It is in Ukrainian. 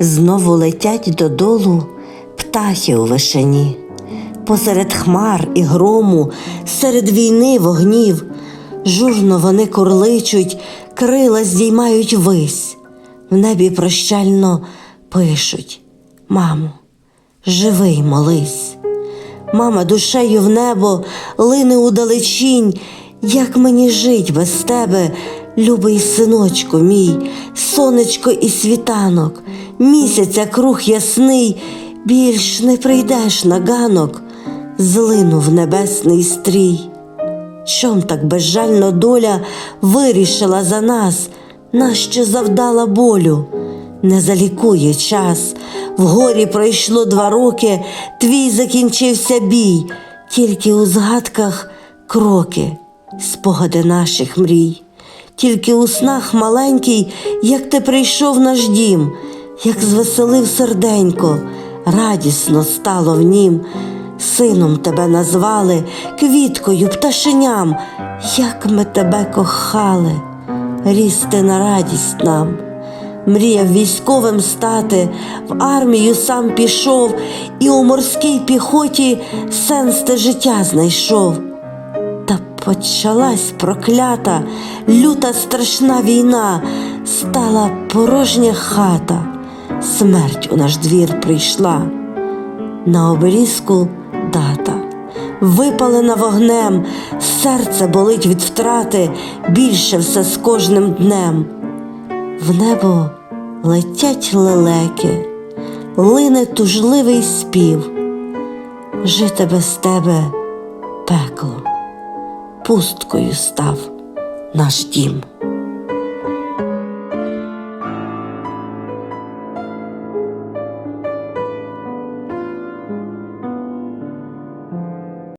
Знову летять додолу птахи у вишені, посеред хмар і грому, серед війни вогнів, журно вони курличуть, крила здіймають вись, в небі прощально пишуть: Мамо, живий молись. Мама душею в небо лине удалечінь, як мені жить без тебе, любий синочку мій, сонечко і світанок, місяця круг ясний, більш не прийдеш на ганок, злинув небесний стрій. Чом так безжально доля вирішила за нас, нащо завдала болю? Не залікує час. В горі пройшло два роки, твій закінчився бій, тільки у згадках кроки, спогади наших мрій, тільки у снах маленький, як ти прийшов наш дім, як звеселив серденько, радісно стало в нім. Сином тебе назвали, квіткою, пташеням, як ми тебе кохали, ріс ти на радість нам. Мріяв військовим стати, в армію сам пішов, і у морській піхоті сенс те життя знайшов. Почалась проклята, люта страшна війна, стала порожня хата, смерть у наш двір прийшла. На обеліску дата, випалена вогнем, серце болить від втрати, більше все з кожним днем. В небо летять лелеки, лине тужливий спів. Жити без тебе пекло, пусткою став наш дім.